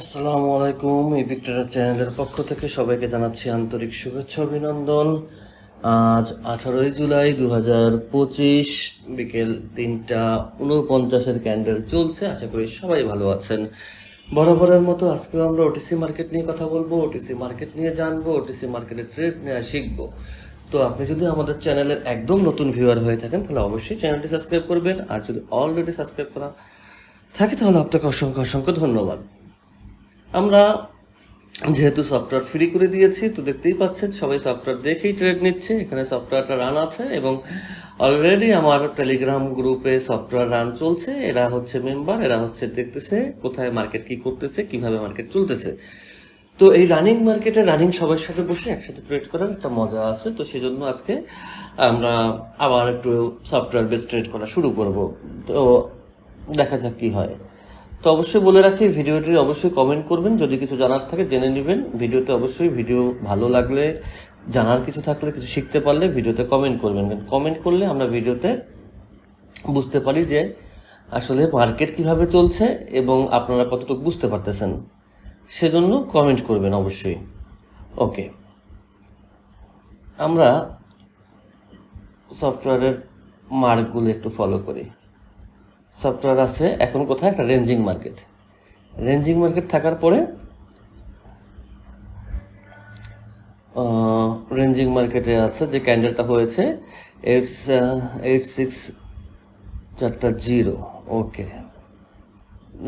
আসসালামু আলাইকুম, এই পিকচার চ্যানেলের পক্ষ থেকে সবাইকে জানাচ্ছি আন্তরিক শুভেচ্ছা, অভিনন্দন। আজ আঠারোই জুলাই দু হাজার পঁচিশ, বিকেল তিনটা উনপঞ্চাশের ক্যান্ডেল চলছে, আশা করি সবাই ভালো আছেন। বরাবরের মতো আজকেও আমরা ওটিসি মার্কেট নিয়ে কথা বলব ওটিসি মার্কেট নিয়ে জানব ওটিসি মার্কেটের ট্রেড নিয়ে শিখব। তো আপনি যদি আমাদের চ্যানেলের একদম নতুন ভিউয়ার হয়ে থাকেন, তাহলে অবশ্যই চ্যানেলটি সাবস্ক্রাইব করবেন, আর যদি অলরেডি সাবস্ক্রাইব করা থাকে, তাহলে আপনাকে অসংখ্য অসংখ্য ধন্যবাদ। আমরা যেহেতু সফটওয়্যার ফ্রি করে দিয়েছি, তো দেখতেই পাচ্ছেন সবাই সফটওয়্যার দেখেই ট্রেড নিচ্ছে। এখানে সফটওয়্যারটা রান আছে এবং অলরেডি আমার টেলিগ্রাম গ্রুপে সফটওয়্যার রান চলছে। এরা হচ্ছে মেম্বার এরা হচ্ছে দেখতেছে কোথায় মার্কেট কি করতেছে, কীভাবে মার্কেট চলতেছে। তো এই রানিং মার্কেটে রানিং সবার সাথে বসে একসাথে ট্রেড করার একটা মজা আছে। তো সেই জন্য আজকে আমরা আবার একটু সফটওয়্যার বেস ট্রেড করা শুরু করব। তো দেখা যাক কি হয়। তো অবশ্যই বলে রাখি, ভিডিওটি অবশ্যই কমেন্ট করবেন। যদি কিছু জানার থাকে জেনে নেবেন। ভিডিওতে অবশ্যই ভিডিও ভালো লাগলে, জানার কিছু থাকলে, কিছু শিখতে পারলে ভিডিওতে কমেন্ট করবেন। কমেন্ট করলে আমরা ভিডিওতে বুঝতে পারি যে আসলে মার্কেট কীভাবে চলছে এবং আপনারা কতটুকু বুঝতে পারতেছেন। সেজন্য কমেন্ট করবেন অবশ্যই। ওকে আমরা সফটওয়্যারের মার্কগুলো একটু ফলো করি। সফটওয়্যার আছে, এখন কোথায়? একটা রেঞ্জিং মার্কেট। রেঞ্জিং মার্কেট থাকার পরে রেঞ্জিং মার্কেটে আছে যে ক্যান্ডেলটা হয়েছে এইট এইট সিক্স চারটা জিরো। ওকে।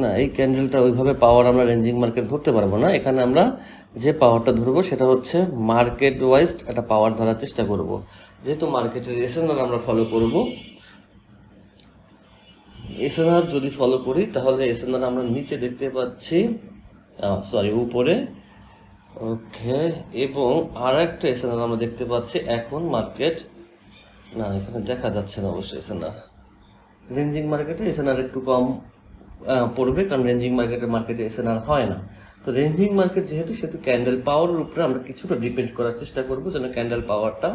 না, এই ক্যান্ডেলটা ওইভাবে পাওয়ার আমরা রেঞ্জিং মার্কেট ধরতে পারব না। এখানে আমরা যে পাওয়ারটা ধরবো, সেটা হচ্ছে মার্কেট ওয়াইজ একটা পাওয়ার ধরার চেষ্টা করব। যেহেতু মার্কেটের এসএনআর আমরা ফলো করব এসএনআর যদি ফলো করি, তাহলে এসএনআর আমরা নিচে দেখতে পাচ্ছি। সরি উপরে। ওকে এবং আর একটা এসএনআর আমরা দেখতে পাচ্ছি এখন মার্কেট না, এখানে দেখা যাচ্ছে না অবশ্যই এসএনআর। রেঞ্জিং মার্কেটে এসএনআর একটু কম পড়বে, কারণ রেঞ্জিং মার্কেটের মার্কেটে এসএনআর হয় না। তো রেঞ্জিং মার্কেট যেহেতু, সেহেতু ক্যান্ডেল পাওয়ারের উপরে আমরা কিছুটা ডিপেন্ড করার চেষ্টা করব, যেন ক্যান্ডেল পাওয়ারটা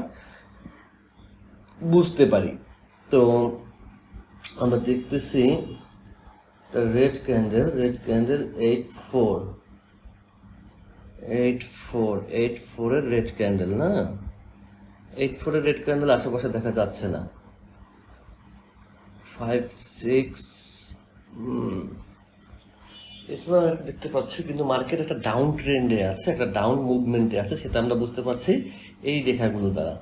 বুঝতে পারি। তো আমরা দেখতেছি red candle red candle eight four eight four eight ফোরের রেড ক্যান্ডেল না? এইট ফোরের রেড ক্যান্ডেল আশেপাশে দেখা যাচ্ছে না। ফাইভ সিক্স এছাড়া একটা দেখতে পাচ্ছি, কিন্তু মার্কেট একটা ডাউন ট্রেন্ডে আছে, একটা ডাউন মুভমেন্টে আছে, সেটা আমরা বুঝতে পারছি এই রেখাগুলো দ্বারা।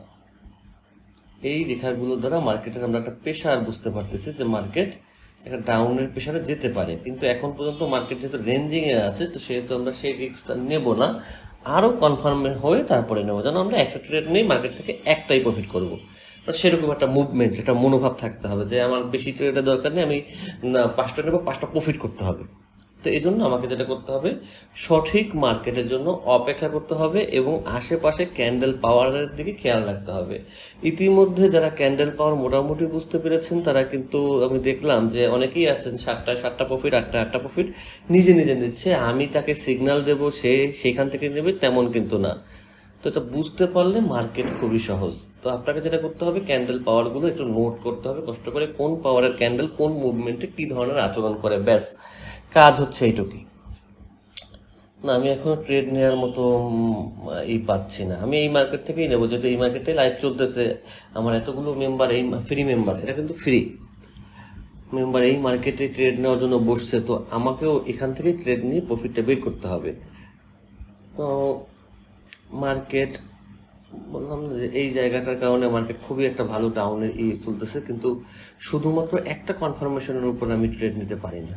এই রেখাগুলো দ্বারা মার্কেটের আমরা একটা প্রেশার বুঝতে পারতেছি যে মার্কেট একটা ডাউনের প্রেশারে যেতে পারে। কিন্তু এখন পর্যন্ত মার্কেট যেহেতু রেঞ্জিং এ আছে, তো সেহেতু আমরা সেই রিস্কটা নেব না। আরও কনফার্ম হয়ে তারপরে নেব। যেন আমরা একটা ট্রেড নেই মার্কেট থেকে একটাই প্রফিট করব। সেরকম একটা মুভমেন্ট একটা মনোভাব থাকতে হবে যে আমার বেশি ট্রেডের দরকার নেই, আমি পাঁচটা নেব, পাঁচটা প্রফিট করতে হবে। তো এই জন্য আমাকে যেটা করতে হবে, সঠিক মার্কেটের জন্য অপেক্ষা করতে হবে এবং আশেপাশে ক্যান্ডেল পাওয়ারের দিকে খেয়াল রাখতে হবে। ইতিমধ্যে যারা ক্যান্ডেল পাওয়ার মোটামুটি বুঝতে পেরেছেন, তারা কিন্তু আমি দেখলাম যে অনেকেই আসছেন সাতটা সাতটা প্রফিট আটটা আটটা প্রফিট, নিজে নিজে নিচ্ছে, আমি তাকে সিগন্যাল দেব, সে সেখান থেকে নেবে, তেমন কিন্তু না। তো এটা বুঝতে পারলে মার্কেট খুবই সহজ। তো আপনাকে যেটা করতে হবে, ক্যান্ডেল পাওয়ারগুলো একটু নোট করতে হবে, কষ্ট করে কোন পাওয়ারের ক্যান্ডেল কোন মুভমেন্টে কি ধরনের আচরণ করে, ব্যাস। কাজ হচ্ছে এইটুকুই। না, আমি এখন ট্রেড নেওয়ার মতো ই পাচ্ছি না। আমি এই মার্কেট থেকেই নেব, যেহেতু এই মার্কেটে লাইভ চলতেছে। আমার এতগুলো মেম্বার এই ফ্রি মেম্বার এটা কিন্তু ফ্রি মেম্বার এই মার্কেটে ট্রেড নেওয়ার জন্য বসছে, তো আমাকেও এখান থেকে ট্রেড নিয়ে প্রফিটটা বের করতে হবে। তো মার্কেট বললাম যে এই জায়গাটার কারণে মার্কেট খুবই একটা ভালো ডাউনের ই চলতেছে, কিন্তু শুধুমাত্র একটা কনফার্মেশনের উপর আমি ট্রেড নিতে পারি না।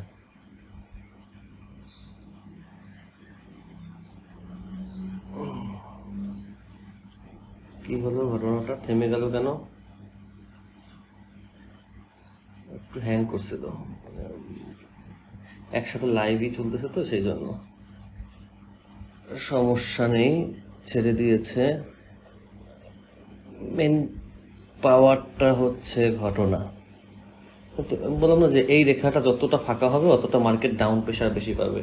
কি হলো ঘটনাটা? থেমে গেল কেন? একটু হ্যাং করছে তো। মানে, একসাথে লাইভই চলতেছে তো সেই জন্য। সমস্যা নেই ছেড়ে দিয়েছে। মেন পাওয়ারটা হচ্ছে ঘটনা। বললাম না যে এই রেখাটা যতটা ফাঁকা হবে অতটা মার্কেট ডাউন প্রেশার বেশি পাবে।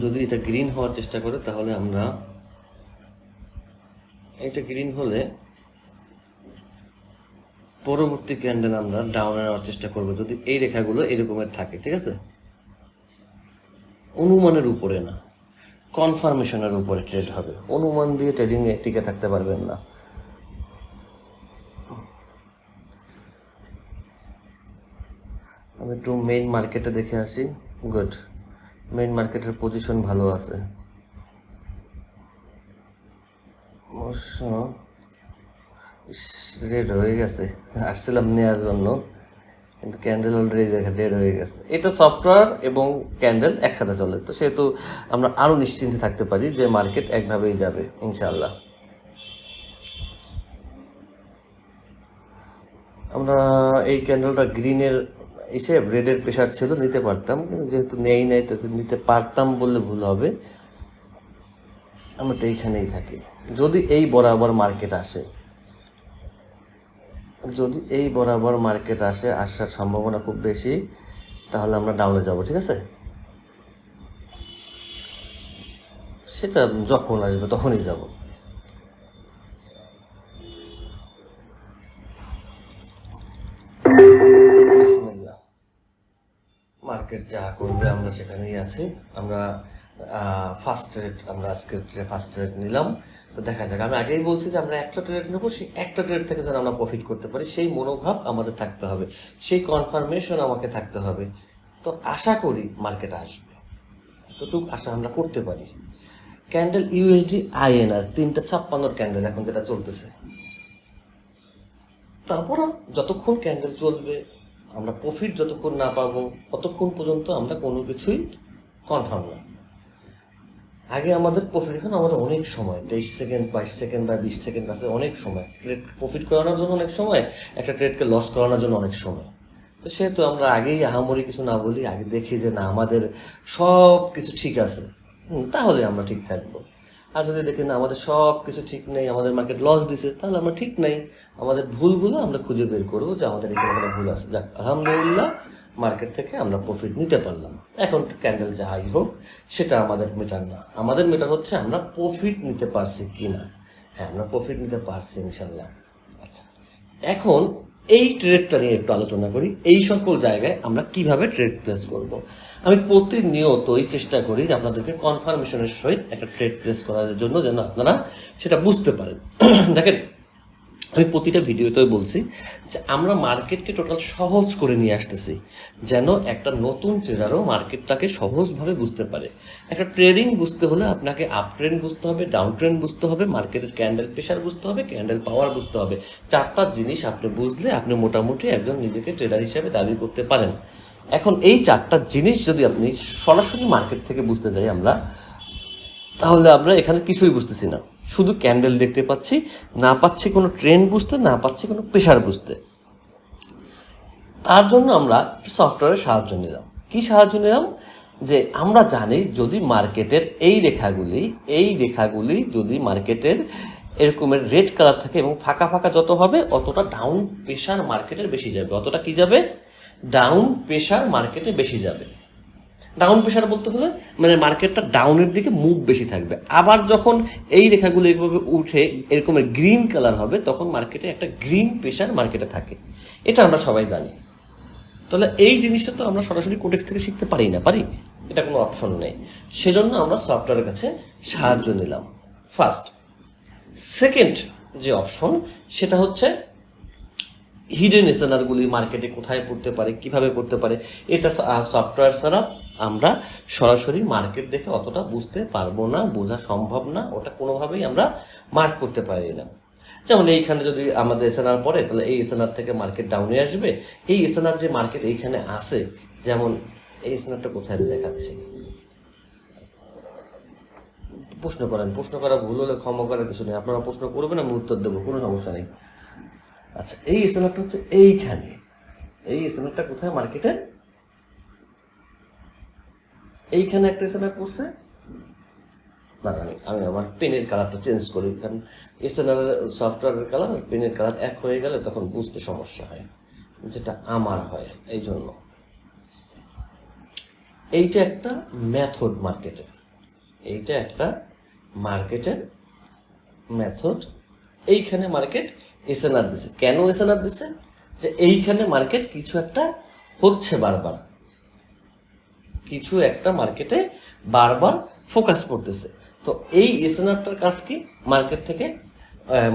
যদি এটা গ্রিন হওয়ার চেষ্টা করে তাহলে আমরা এটা গ্রিন হলে পরবর্তী ক্যান্ডেল আমরা ডাউনে নেওয়ার চেষ্টা করব। যদি এই রেখাগুলো এরকমের থাকে, ঠিক আছে? অনুমানের উপরে না। কনফার্মেশনের উপরে ট্রেড হবে। অনুমান দিয়ে ট্রেডিংয়ে টিকে থাকতে পারবেন না। আমি একটু মেইন মার্কেটে দেখে আসি। গুড মেইন মার্কেটের পজিশন ভালো আছে। অবশ্য রেড হয়ে গেছে। আসছিলাম নেওয়ার জন্য, কিন্তু ক্যান্ডেল অলরেডি দেখা রেড হয়ে গেছে। এটা সফটওয়্যার এবং ক্যান্ডেল একসাথে চলে, তো সেহেতু আমরা আরও নিশ্চিন্তে থাকতে পারি যে মার্কেট একভাবেই যাবে ইনশাল্লাহ আমরা এই ক্যান্ডেলটা গ্রিনের এসে রেডের প্রেশার ছিল, নিতে পারতাম, কিন্তু যেহেতু নেই নাই, তো নিতে পারতাম বললে ভুল হবে। আমরা তো এইখানেই থাকি। যদি এই বরাবর মার্কেট আসে, যদি এই বরাবর মার্কেট আসে, আসার সম্ভাবনা খুব বেশি, তাহলে আমরা ডাউনে যাব, ঠিক আছে? সেটা যখন আসবে তখনই যাব। মার্কেট যা করবে, আমরা সেখানেই আছি। আমরা ফার্স্ট রেট আমরা আজকে ফার্স্ট রেট নিলাম, তো দেখা যাক। আমি আগেই বলছি যে আমরা একটা ট্রেড নেব, সেই একটা ট্রেড থেকে যেন আমরা প্রফিট করতে পারি, সেই মনোভাব আমাদের থাকতে হবে, সেই কনফার্মেশন আমাকে থাকতে হবে। তো আশা করি মার্কেট আসবে। এতটুকু আশা আমরা করতে পারি। ক্যান্ডেল ইউএসডি আইএনআর তিনটা ছাপ্পান্নর ক্যান্ডেল এখন যেটা চলতেছে। তারপরও যতক্ষণ ক্যান্ডেল চলবে, আমরা প্রফিট যতক্ষণ না পাবো, ততক্ষণ পর্যন্ত আমরা কোনো কিছুই কনফার্ম না। আগে আমাদের প্রফিট এখন আমাদের অনেক সময়, তেইশ সেকেন্ড বাইশ সেকেন্ড বা বিশ সেকেন্ড আছে অনেক সময়। ট্রেড প্রফিট করানোর জন্য অনেক সময়, একটা ট্রেডকে লস করানোর জন্য অনেক সময়। তো সেহেতু আমরা আগেই আহামরি কিছু না বলি, আগে দেখি যে না, আমাদের সব কিছু ঠিক আছে। তাহলে আমরা ঠিক থাকব। আর যদি দেখি না, আমাদের সব কিছু ঠিক নেই, আমাদের মার্কেট লস দিছে, তাহলে আমরা ঠিক নেই। আমাদের ভুলগুলো আমরা খুঁজে বের করব যে আমাদের এখানে ভুল আছে। যাক, আলহামদুলিল্লাহ মার্কেট থেকে আমরা প্রফিট নিতে পারলাম। এখন ক্যান্ডেল যাহাই হোক, সেটা আমাদের মেটার না। আমাদের মেটার হচ্ছে আমরা প্রফিট নিতে পারছি কি না হ্যাঁ আমরা প্রফিট নিতে পারছি ইনশাল্লাহ আচ্ছা এখন এই ট্রেডটা নিয়ে একটু আলোচনা করি। এই সকল জায়গায় আমরা কীভাবে ট্রেড প্লেস করব? আমি প্রতিনিয়তই চেষ্টা করি যে আপনাদেরকে কনফার্মেশনের সহিত একটা ট্রেড প্লেস করার জন্য যেন আপনারা সেটা বুঝতে পারেন। দেখেন আমি প্রতিটা ভিডিওতেই বলছি যে আমরা মার্কেটকে টোটাল সহজ করে নিয়ে আসতেছি, যেন একটা নতুন ট্রেডারও মার্কেটটাকে সহজভাবে বুঝতে পারে। একটা ট্রেডিং বুঝতে হলে আপনাকে আপ ট্রেন্ড বুঝতে হবে ডাউন ট্রেন্ড বুঝতে হবে, মার্কেটের ক্যান্ডেল প্রেশার বুঝতে হবে ক্যান্ডেল পাওয়ার বুঝতে হবে। চারটা জিনিস আপনি বুঝলে আপনি মোটামুটি একজন নিজেকে ট্রেডার হিসেবে দাবি করতে পারেন। এখন এই চারটা জিনিস যদি আপনি সরাসরি মার্কেট থেকে বুঝতে যাই আমরা, তাহলে আমরা এখানে কিছুই বুঝতেছি না। শুধু ক্যান্ডেল দেখতে পাচ্ছি, না পাচ্ছি কোনো ট্রেন্ড বুঝতে, না পাচ্ছি কোনো প্রেশার বুঝতে। তার জন্য আমরা সফটওয়্যারের সাহায্য নিলাম। কি সাহায্য নিলাম? যে আমরা জানি যদি মার্কেটের এই রেখাগুলি এই রেখাগুলি যদি মার্কেটের এরকমের রেড কালার থাকে এবং ফাঁকা ফাঁকা যত হবে, অতটা ডাউন প্রেশার মার্কেটের বেশি যাবে। অতটা কি যাবে? ডাউন প্রেশার মার্কেটে বেশি যাবে। ডাউন প্রেশার বলতে হলে মানে মার্কেটটা ডাউনের দিকে মুভ বেশি থাকবে। আবার যখন এই রেখাগুলো এইভাবে উঠে এরকমের গ্রিন কালার হবে, তখন মার্কেটে একটা গ্রিন প্রেশার মার্কেটে থাকে। এটা আমরা সবাই জানি। তাহলে এই জিনিসটা তো আমরা সরাসরি কোটেক্স থেকে শিখতে পারি না, পারি? এটা কোনো অপশন নেই। সেজন্য আমরা সফটওয়্যারের কাছে সাহায্য নিলাম। ফার্স্ট সেকেন্ড যে অপশন সেটা হচ্ছে হিডেন এসেনারগুলি মার্কেটে কোথায় পড়তে পারে, কীভাবে পড়তে পারে, এটা সফটওয়্যার ছাড়া আমরা সরাসরি মার্কেট দেখে অতটা বুঝতে পারব না, বোঝা সম্ভব না, ওটা কোনোভাবেই আমরা মার্ক করতে পারি না। যেমন এইখানে যদি আমাদের এসএনআর পড়ে, তাহলে এই এসএনআর থেকে মার্কেট ডাউনে আসবে। এই এসএনআর যে মার্কেট এইখানে আসে যেমন এই এসএনআরটা কোথায় আমি দেখাচ্ছি? প্রশ্ন করেন, প্রশ্ন করা ভুল হলে ক্ষমা করার কিছু নেই। আপনারা প্রশ্ন করবেন, আমি উত্তর দেবো, কোনো সমস্যা নেই। আচ্ছা এই এসএনআরটা হচ্ছে এইখানে। এই এসএনআরটা কোথায় মার্কেটে এইখানে একটা এসএনআর পড়ছে না জানি আমি আমার পেনের কালারটা চেঞ্জ করি, কারণ এসএনআর সফটওয়্যারের কালার পেনের কালার এক হয়ে গেলে তখন বুঝতে সমস্যা হয়, যেটা আমার হয় এই জন্য এইটা একটা মেথড মার্কেটের এইটা একটা মার্কেটের মেথড এইখানে মার্কেট এসএনআর দিছে। কেন এসএনআর দিছে? যে এইখানে মার্কেট কিছু একটা হচ্ছে বারবার। কিছু একটা মার্কেটে বারবার ফোকাস করতেছে। তো এই এসএনআরটার কাজ কি? মার্কেট থেকে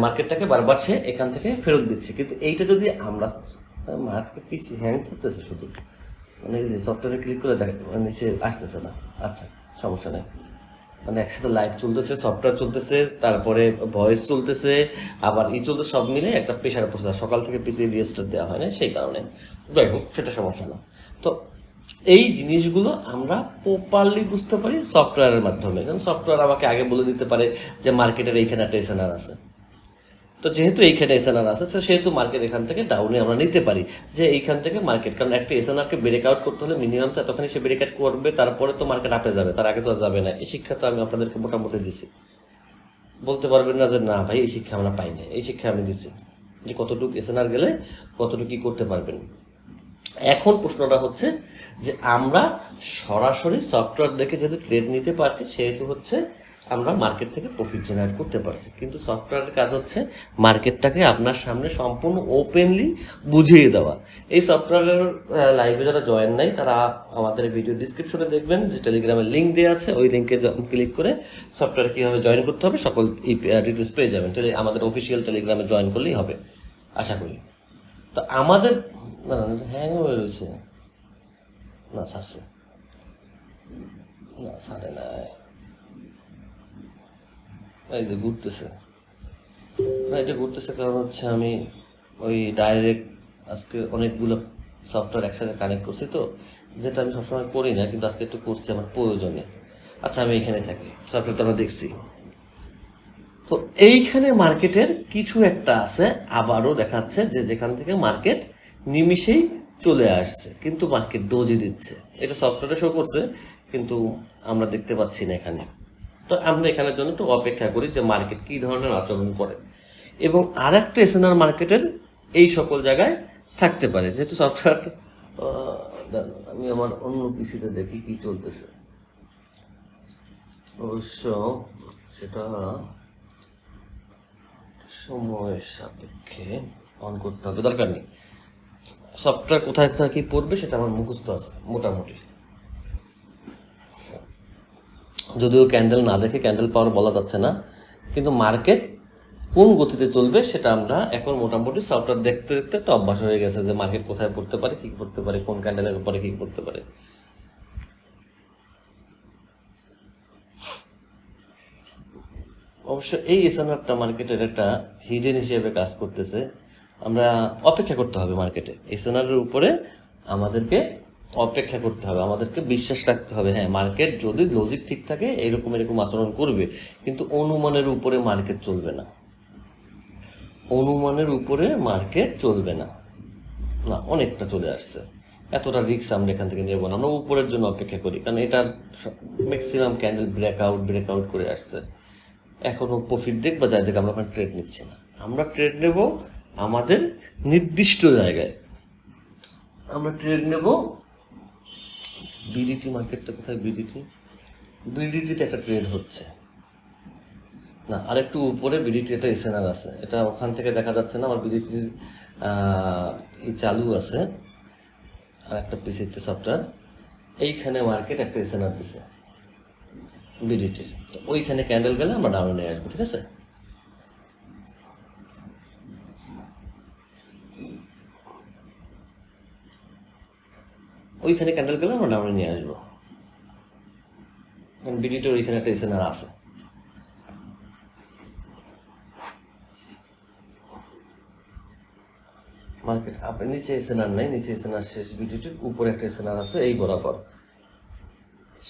মার্কেটটাকে বারবার সে এখান থেকে ফেরত দিচ্ছে। কিন্তু এইটা যদি আমরা আজকে পিসি হ্যাং করতেছে শুধু মানে যে সফটওয়্যারে ক্লিক করে দেখ নিচে আসতেছে না। আচ্ছা সমস্যা নেই। মানে একসাথে লাইভ চলতেছে সফটওয়্যার চলতেছে, তারপরে ভয়েস চলতেছে, আবার ই চলতে সব মিলে একটা প্রেশার পড়ছে। সকাল থেকে পিসি রিয়েস্টার দেওয়া হয় না সেই কারণে। যাই হোক, সেটা সমস্যা না। তো এই জিনিসগুলো আমরা প্রপারলি বুঝতে পারি সফটওয়্যারের মাধ্যমে। যেমন সফটওয়্যার আমাকে আগে বলে দিতে পারে যে মার্কেটের এইখানে একটা এসএনআর আছে। তো যেহেতু এইখানে এসএনআর আছে তো সেহেতু মার্কেট এখান থেকে ডাউনে আমরা নিতে পারি যে এইখান থেকে মার্কেট কারণ একটা এসএনআরকে ব্রেক আউট করতে হলে মিনিমাম তো এতখানি সে ব্রেক আউট করবে, তারপরে তো মার্কেট আপে যাবে, তার আগে তো আর যাবে না। এই শিক্ষা তো আমি আপনাদেরকে মোটামুটি দিছি। বলতে পারবেন না যে, না ভাই, এই শিক্ষা আমরা পাই না এই শিক্ষা আমি দিছি। যে কতটুকু এসএনআর গেলে কতটুকু কি করতে পারবেন? এখন প্রশ্নটা হচ্ছে যে আমরা সরাসরি সফটওয়্যার দেখে যদি ট্রেড নিতে পারছি, সেহেতু হচ্ছে আমরা মার্কেট থেকে প্রফিট জেনারেট করতে পারছি। কিন্তু সফটওয়্যারের কাজ হচ্ছে মার্কেটটাকে আপনার সামনে সম্পূর্ণ ওপেনলি বুঝিয়ে দেওয়া। এই সফটওয়্যারের লাইভে যারা জয়েন নাই, তারা আমাদের ভিডিও ডিসক্রিপশনে দেখবেন, যে টেলিগ্রামের লিঙ্ক দেওয়া আছে। ওই লিঙ্কে ক্লিক করে সফটওয়্যার কীভাবে জয়েন করতে হবে, সকল ডিটেলস পেয়ে যাবেন। আমাদের অফিসিয়াল টেলিগ্রামে জয়েন করলেই হবে, আশা করি। তো আমাদের, না না হ্যাং হয়ে রয়েছে না সারছে না সারে না এই যে ঘুরতেছে। না, এটা ঘুরতেছে কারণ হচ্ছে আমি ওই ডাইরেক্ট আজকে অনেকগুলো সফটওয়্যার একসাথে কানেক্ট করছি তো, যেটা আমি সবসময় করি না, কিন্তু আজকে একটু করছি আমার প্রয়োজনে। আচ্ছা আমি এখানে থাকি। সফটওয়্যার তো আমরা দেখছি। তো এইখানে মার্কেটের কিছু একটা আছে, আবারও দেখাচ্ছে যে যেখান থেকে মার্কেট নিমিষেই চলে আসছে, কিন্তু মার্কেট ডোজই দিচ্ছে। এটা সফটওয়্যারে শো করছে, কিন্তু আমরা দেখতে পাচ্ছি না এখানে। তো আমরা এখানের জন্য একটু অপেক্ষা করি যে মার্কেট কী ধরনের আচরণ করে। এবং আর একটা এসএনআর মার্কেটের এই সকল জায়গায় থাকতে পারে, যেহেতু সফটওয়্যার আমি আমার অন্য পিসিতে দেখি কি চলতেছে। অবশ্য সেটা সময় সাপেক্ষে অন করতে হবে, দরকার নেই। সফটওয়্যার কোথায় কোথায় কি পড়বে সেটা আমার মুখস্থ আছে, মোটামুটি। যদিও ক্যান্ডেল না দেখে ক্যান্ডেল পাওয়ার বলা যাচ্ছে না, কিন্তু মার্কেট কোন গতিতে চলবে সেটা আমরা এখন মোটামুটি সফটওয়্যার দেখতে দেখতে একটা অভ্যাস হয়ে গেছে যে মার্কেট কোথায় পড়তে পারে, কি পড়তে পারে, কোন ক্যান্ডেলের উপরে কি পড়তে পারে। অবশ্য এই এসএনআরটা মার্কেটের একটা হিডেন হিসেবে কাজ করতেছে। আমরা অপেক্ষা করতে হবে মার্কেটে। এসএনআরের উপরে আমাদেরকে অপেক্ষা করতে হবে, আমাদেরকে বিশ্বাস রাখতে হবে। হ্যাঁ মার্কেট যদি লজিক ঠিক থাকে, এরকম এরকম আচরণ করবে, কিন্তু অনুমানের উপরে মার্কেট চলবে না। অনুমানের উপরে মার্কেট চলবে না। না, অনেকটা চলে আসছে। এতটা রিক্স আমরা এখান থেকে নেব না। আমরা উপরের জন্য অপেক্ষা করি, কারণ এটার ম্যাক্সিমাম ক্যান্ডেল ব্রেকআউট ব্রেকআউট করে আসছে। এখনও প্রফিট দেখ বা যাই দেখ, আমরা ওখানে ট্রেড নিচ্ছি না। আমরা ট্রেড নেব আমাদের নির্দিষ্ট জায়গায়। আমরা ট্রেড নেব বিডিটি মার্কেটটা কোথায়? বিডিটি বিডিটিতে একটা ট্রেড হচ্ছে। না, আরেকটু উপরে বিডিটি একটা এসএনআর আছে। এটা ওখান থেকে দেখা যাচ্ছে না, আমার বিডিটির চালু আছে। আর একটা পিসিতে সফটওয়্যার এইখানে মার্কেট একটা এসএনআর দিছে। বিডিটির তো ওইখানে ক্যান্ডেল গেলে আমরা ডাউনে নিয়ে আসব, ঠিক আছে? ওইখানে ক্যান্ডেল গেলে আমরা ডাউনে নিয়ে আসব। কারণ বিডিটির ওইখানে একটা এসএনআর আছে। মার্কেট আপনি নিচে এসএনআর নাই, নিচে এসএনআর শেষ, বিডিটির উপরে একটা এসএনআর আছে, এই বরাবর।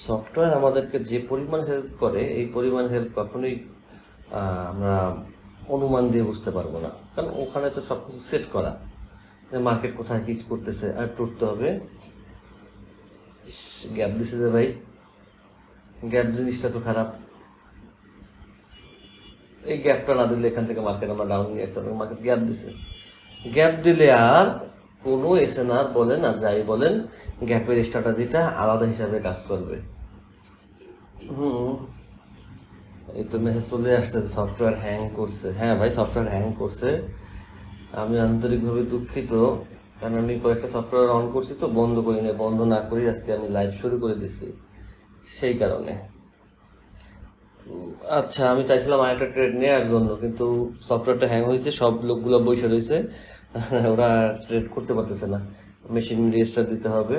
সফটওয়্যার আমাদেরকে যে পরিমাণ হেল্প করে, এই পরিমাণ হেল্প কখনোই আমরা অনুমান দিয়ে বুঝতে পারব না। কারণ ওখানে তো সব কিছু সেট করা। যে মার্কেট কোথায় কি করতেছে, আর টুটতে হবে। গ্যাপ দিছে যে ভাই। গ্যাপ জিনিসটা তো খারাপ। এই গ্যাপটা না দিলে এখান থেকে মার্কেট আমরা ডাউন নিয়ে আসতে পারব। মার্কেট গ্যাপ দিছে। গ্যাপ দিলে আর কোনো এসএনআর বলেন আর যাই বলেন গ্যাপের স্ট্র্যাটাজিটা আলাদা হিসাবে কাজ করবে। হুম এই তো মেসেজ চলে আসতেছে সফটওয়্যার হ্যাং করছে। হ্যাঁ ভাই সফটওয়্যার হ্যাং করছে। আমি আন্তরিকভাবে দুঃখিত, কারণ আমি কয়েকটা সফটওয়্যার অন করছি তো, বন্ধ করি না বন্ধ না করি আজকে আমি লাইভ শুরু করে দিচ্ছি সেই কারণে। আচ্ছা আমি চাইছিলাম আরেকটা ট্রেড নেওয়ার জন্য, কিন্তু সফটওয়্যারটা হ্যাং হয়েছে, সব লোকগুলো বসে রয়েছে। ওরা ট্রেড করতে পারতেছে না। মেশিন রেজিস্টার দিতে হবে।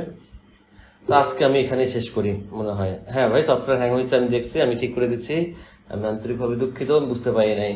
তো আজকে আমি এখানেই শেষ করি, মনে হয়। হ্যাঁ ভাই সফটওয়্যার হ্যাং হয়েছে, আমি দেখছি, আমি ঠিক করে দিচ্ছি। আমি আন্তরিকভাবে দুঃখিত বুঝতে পারি নাই।